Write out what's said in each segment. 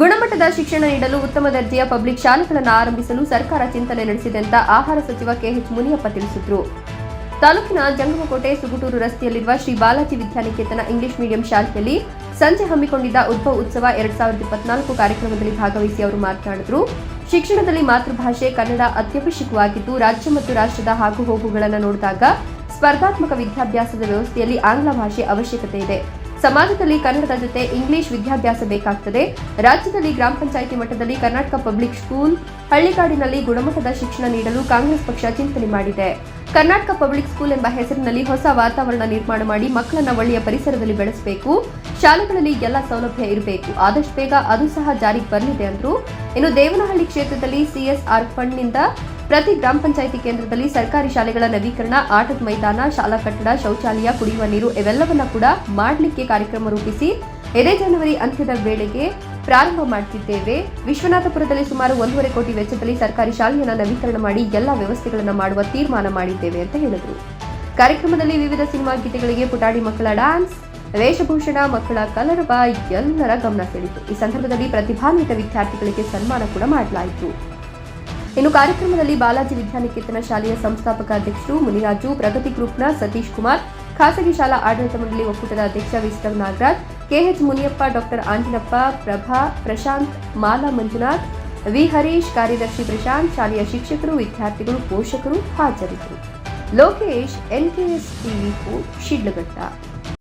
ಗುಣಮಟ್ಟದ ಶಿಕ್ಷಣ ನೀಡಲು ಉತ್ತಮ ದರ್ಜೆಯ ಪಬ್ಲಿಕ್ ಶಾಲೆಗಳನ್ನು ಆರಂಭಿಸಲು ಸರ್ಕಾರ ಚಿಂತನೆ ನಡೆಸಿದೆ ಅಂತ ಆಹಾರ ಸಚಿವ ಕೆಎಚ್ ಮುನಿಯಪ್ಪ ತಿಳಿಸಿದರು. ತಾಲೂಕಿನ ಜಂಗಮಕೋಟೆ ಸುಗುಟೂರು ರಸ್ತೆಯಲ್ಲಿರುವ ಶ್ರೀ ಬಾಲಾಜಿ ವಿದ್ಯಾನಿಕೇತನ ಇಂಗ್ಲಿಷ್ ಮೀಡಿಯಂ ಶಾಲೆಯಲ್ಲಿ ಸಂಜೆ ಹಮ್ಮಿಕೊಂಡಿದ್ದ ಉದ್ಭವ ಉತ್ಸವ ಎರಡ್ ಸಾವಿರದ ಇಪ್ಪತ್ನಾಲ್ಕು ಕಾರ್ಯಕ್ರಮದಲ್ಲಿ ಭಾಗವಹಿಸಿ ಅವರು ಮಾತನಾಡಿದರು. ಶಿಕ್ಷಣದಲ್ಲಿ ಮಾತೃಭಾಷೆ ಕನ್ನಡ ಅತ್ಯವಶ್ಯಕವಾಗಿದ್ದು, ರಾಜ್ಯ ಮತ್ತು ರಾಷ್ಟ್ರದ ಹಾಗು ಹೋಗುಗಳನ್ನು ನೋಡಿದಾಗ ಸ್ಪರ್ಧಾತ್ಮಕ ವಿದ್ಯಾಭ್ಯಾಸದ ವ್ಯವಸ್ಥೆಯಲ್ಲಿ ಆಂಗ್ಲ ಭಾಷೆ ಅವಶ್ಯಕತೆ ಇದೆ. ಸಮಾಜದಲ್ಲಿ ಕನ್ನಡದ ಜೊತೆ ಇಂಗ್ಲಿಷ್ ವಿದ್ಯಾಭ್ಯಾಸ ಬೇಕಾಗ್ತದೆ. ರಾಜ್ಯದಲ್ಲಿ ಗ್ರಾಮ ಪಂಚಾಯಿತಿ ಮಟ್ಟದಲ್ಲಿ ಕರ್ನಾಟಕ ಪಬ್ಲಿಕ್ ಸ್ಕೂಲ್, ಹಳ್ಳಿಕಾಡಿನಲ್ಲಿ ಗುಣಮಟ್ಟದ ಶಿಕ್ಷಣ ನೀಡಲು ಕಾಂಗ್ರೆಸ್ ಪಕ್ಷ ಚಿಂತನೆ ಮಾಡಿದೆ. ಕರ್ನಾಟಕ ಪಬ್ಲಿಕ್ ಸ್ಕೂಲ್ ಎಂಬ ಹೆಸರಿನಲ್ಲಿ ಹೊಸ ವಾತಾವರಣ ನಿರ್ಮಾಣ ಮಾಡಿ ಮಕ್ಕಳನ್ನ ಒಳ್ಳೆಯ ಪರಿಸರದಲ್ಲಿ ಬೆಳೆಸಬೇಕು. ಶಾಲೆಗಳಲ್ಲಿ ಎಲ್ಲ ಸೌಲಭ್ಯ ಇರಬೇಕು. ಆದಷ್ಟು ಬೇಗ ಅದು ಸಹ ಜಾರಿಗೆ ಬರಲಿದೆ ಅಂದ್ರು. ಇನ್ನು ದೇವನಹಳ್ಳಿ ಕ್ಷೇತ್ರದಲ್ಲಿ ಸಿಎಸ್ಆರ್ ಫಂಡ್ನಿಂದ ಪ್ರತಿ ಗ್ರಾಮ ಪಂಚಾಯಿತಿ ಕೇಂದ್ರದಲ್ಲಿ ಸರ್ಕಾರಿ ಶಾಲೆಗಳ ನವೀಕರಣ, ಆಟದ ಮೈದಾನ, ಶಾಲಾ ಕಟ್ಟಡ, ಶೌಚಾಲಯ, ಕುಡಿಯುವ ನೀರು ಇವೆಲ್ಲವನ್ನ ಕೂಡ ಮಾಡಲಿಕ್ಕೆ ಕಾರ್ಯಕ್ರಮ ರೂಪಿಸಿ ಇದೇ ಜನವರಿ ಅಂತ್ಯದ ವೇಳೆಗೆ ಪ್ರಾರಂಭ ಮಾಡ್ತಿದ್ದೇವೆ. ವಿಶ್ವನಾಥಪುರದಲ್ಲಿ ಸುಮಾರು ಒಂದೂವರೆ ಕೋಟಿ ವೆಚ್ಚದಲ್ಲಿ ಸರ್ಕಾರಿ ಶಾಲೆಯನ್ನು ನವೀಕರಣ ಮಾಡಿ ಎಲ್ಲ ವ್ಯವಸ್ಥೆಗಳನ್ನು ಮಾಡುವ ತೀರ್ಮಾನ ಮಾಡಿದ್ದೇವೆ ಅಂತ ಹೇಳಿದರು. ಕಾರ್ಯಕ್ರಮದಲ್ಲಿ ವಿವಿಧ ಸಿನಿಮಾ ಗೀತೆಗಳಿಗೆ ಪುಟಾಣಿ ಮಕ್ಕಳ ಡ್ಯಾನ್ಸ್, ವೇಷಭೂಷಣ, ಮಕ್ಕಳ ಕಲರವ ಎಲ್ಲರ ಗಮನ ಸೆಳೆಯಿತು. ಈ ಸಂದರ್ಭದಲ್ಲಿ ಪ್ರತಿಭಾನ್ವಿತ ವಿದ್ಯಾರ್ಥಿಗಳಿಗೆ ಸನ್ಮಾನ ಕೂಡ ಮಾಡಲಾಯಿತು. ಇನ್ನು ಕಾರ್ಯಕ್ರಮದಲ್ಲಿ ಬಾಲಾಜಿ ವಿದ್ಯಾನಿಕೇತನ ಶಾಲೆಯ ಸಂಸ್ಥಾಪಕ ಅಧ್ಯಕ್ಷರು ಮುನಿರಾಜು, ಪ್ರಗತಿ ಗ್ರೂಪ್ನ ಸತೀಶ್ ಕುಮಾರ್, ಖಾಸಗಿ ಶಾಲಾ ಆಡಳಿತ ಮಂಡಳಿ ಒಕ್ಕೂಟದ ಅಧ್ಯಕ್ಷ ವಿಸ್ಟರ್ Nagaraj, KH Muniyappa, doctor Anjanappa, Prabha Prashanth, Mala Manjunath, V Harish, ಕಾರ್ಯದರ್ಶಿ ಪ್ರಶಾಂತ್, ಶಾಲೆಯ ಶಿಕ್ಷಕರು, ವಿದ್ಯಾರ್ಥಿಗಳು, ಪೋಷಕರು ಹಾಜರಿದ್ದರು. Lokesh, NKS TV Shidlaghatta.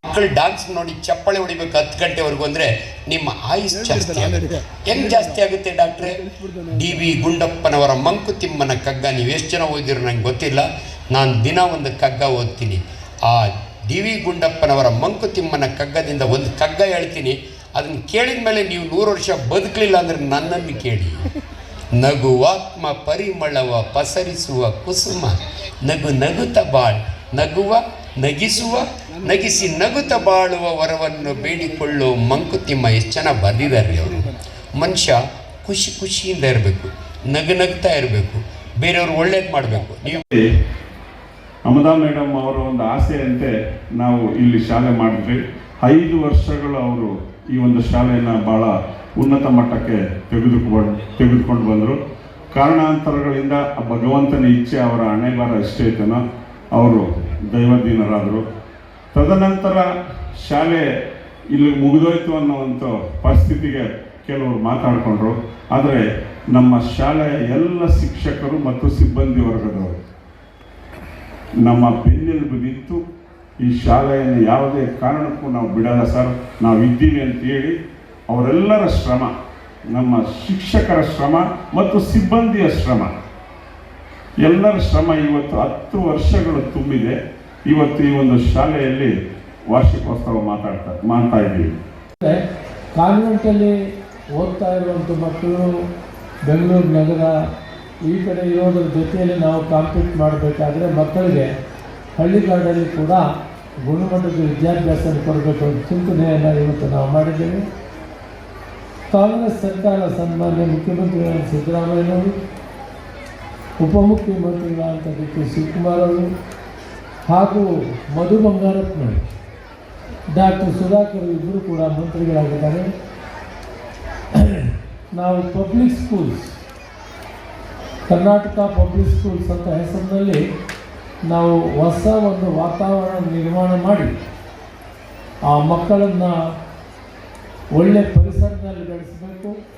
ಮಕ್ಕಳು ಡಾನ್ಸ್ ನೋಡಿ ಚಪ್ಪಳೆ ಹೊಡಿಬೇಕು ಹತ್ತು ಗಂಟೆವರೆಗೂ ಅಂದರೆ ನಿಮ್ಮ ಆಯುಸ್ ಜಾಸ್ತಿ ಆಗುತ್ತೆ. ಹೆಂಗ್ ಜಾಸ್ತಿ ಆಗುತ್ತೆ ಡಾಕ್ಟ್ರೆ ಡಿ ವಿ ಗುಂಡಪ್ಪನವರ ಮಂಕುತಿಮ್ಮನ ಕಗ್ಗ ನೀವು ಎಷ್ಟು ಜನ ಓದಿರೋ ನಂಗೆ ಗೊತ್ತಿಲ್ಲ. ನಾನು ದಿನ ಒಂದು ಕಗ್ಗ ಓದ್ತೀನಿ. ಆ ಡಿ ವಿ ಗುಂಡಪ್ಪನವರ ಮಂಕುತಿಮ್ಮನ ಕಗ್ಗದಿಂದ ಒಂದು ಕಗ್ಗ ಹೇಳ್ತೀನಿ. ಅದನ್ನು ಕೇಳಿದ ಮೇಲೆ ನೀವು ನೂರು ವರ್ಷ ಬದುಕಲಿಲ್ಲ ಅಂದರೆ ನನ್ನನ್ನು ಕೇಳಿ. ನಗುವಾತ್ಮ ಪರಿಮಳವ ಪಸರಿಸುವ ಕುಸುಮ. ನಗು ನಗುತ್ತ ಬಾಳ್. ನಗುವ ನಗಿಸುವ, ನಗಿಸಿ ನಗುತ್ತ ಬಾಳುವ ವರವನ್ನು ಬೇಡಿಕೊಳ್ಳೋ ಮಂಕುತಿಮ್ಮ ಎಷ್ಟು ಚೆನ್ನಾಗಿ ಬರೆದಿದ್ದಾರೆ ಅವರು. ಮನುಷ್ಯ ಖುಷಿ ಖುಷಿಯಿಂದ ಇರಬೇಕು, ನಗು ನಗ್ತಾ ಇರಬೇಕು, ಬೇರೆಯವ್ರು ಒಳ್ಳೇದು ಮಾಡಬೇಕು. ನೀವು ಅಮದಾ ಮೇಡಮ್ ಅವರ ಒಂದು ಆಸೆಯಂತೆ ನಾವು ಇಲ್ಲಿ ಶಾಲೆ ಮಾಡಿದ್ವಿ. ಐದು ವರ್ಷಗಳು ಅವರು ಈ ಒಂದು ಶಾಲೆಯನ್ನು ಭಾಳ ಉನ್ನತ ಮಟ್ಟಕ್ಕೆ ತೆಗೆದುಕೊಂಡು ತೆಗೆದುಕೊಂಡು ಬಂದರು. ಕಾರಣಾಂತರಗಳಿಂದ ಭಗವಂತನ ಇಚ್ಛೆ ಅವರ ಹಣೆಬಾರ ಎಷ್ಟೇ ಅವರು ದೈವದೀನರಾದರು ತದನಂತರ ಶಾಲೆ ಇಲ್ಲಿ ಮುಗಿದೋಯ್ತು ಅನ್ನೋವಂಥ ಪರಿಸ್ಥಿತಿಗೆ ಕೆಲವರು ಮಾತಾಡಿಕೊಂಡ್ರು. ಆದರೆ ನಮ್ಮ ಶಾಲೆಯ ಎಲ್ಲ ಶಿಕ್ಷಕರು ಮತ್ತು ಸಿಬ್ಬಂದಿ ವರ್ಗದವರು. ನಮ್ಮ ಬೆನ್ನೆಲುಬು ನಿಂತು ಈ ಶಾಲೆಯನ್ನು ಯಾವುದೇ ಕಾರಣಕ್ಕೂ ನಾವು ಬಿಡಲ್ಲ ಸರ್. ನಾವು ಇದ್ದೀವಿ ಅಂತ ಹೇಳಿ ಅವರೆಲ್ಲರ ಶ್ರಮ, ನಮ್ಮ ಶಿಕ್ಷಕರ ಶ್ರಮ ಮತ್ತು ಸಿಬ್ಬಂದಿಯ ಶ್ರಮ. ಎಲ್ಲರ ಶ್ರಮ ಇವತ್ತು ಹತ್ತು ವರ್ಷಗಳು ತುಂಬಿದೆ. ಇವತ್ತು ಈ ಒಂದು ಶಾಲೆಯಲ್ಲಿ ವಾರ್ಷಿಕೋತ್ಸವ ಮಾತಾಡ್ತಾ ಮಾಡ್ತಾ ಇದ್ದೀವಿ. ಕಾನ್ವೆಂಟಲ್ಲಿ ಓದ್ತಾ ಇರುವಂಥ ಮಕ್ಕಳು ಬೆಂಗಳೂರು ನಗರ, ಈ ಕಡೆ ಇರೋದ್ರ ಜೊತೆಯಲ್ಲಿ ನಾವು ಕಾಂಪೀಟ್ ಮಾಡಬೇಕಾದ್ರೆ ಮಕ್ಕಳಿಗೆ ಹಳ್ಳಿಗಾಡಲ್ಲಿ ಕೂಡ ಗುಣಮಟ್ಟದ ವಿದ್ಯಾಭ್ಯಾಸ ಕೊಡಬೇಕು ಅಂತ ಚಿಂತನೆಯನ್ನು ಇವತ್ತು ನಾವು ಮಾಡಿದ್ದೇವೆ. ಕಾಂಗ್ರೆಸ್ ಸರ್ಕಾರ ಸನ್ಮಾನ್ಯ ಮುಖ್ಯಮಂತ್ರಿಗಳ ಸಿದ್ದರಾಮಯ್ಯನವರು ಉಪಮುಖ್ಯಮಂತ್ರಿಗಳಾದಂಥ ಡಿ ಕೆ ಶಿವಕುಮಾರ್ ಅವರು ಹಾಗೂ ಮಧು ಬಂಗಾರಪ್ಪನವರು, ಡಾಕ್ಟರ್ ಸುಧಾಕರ್ ಇಬ್ಬರು ಕೂಡ ಮಂತ್ರಿಗಳಾಗಿದ್ದಾರೆ. ನಾವು public schools, Karnataka public schools ಅಂತ ಹೆಸರಿನಲ್ಲಿ ನಾವು ಹೊಸ ಒಂದು ವಾತಾವರಣ ನಿರ್ಮಾಣ ಮಾಡಿ, ಆ ಮಕ್ಕಳನ್ನು ಒಳ್ಳೆ ಪರಿಸರದಲ್ಲಿ ಬೆಳೆಸಬೇಕು.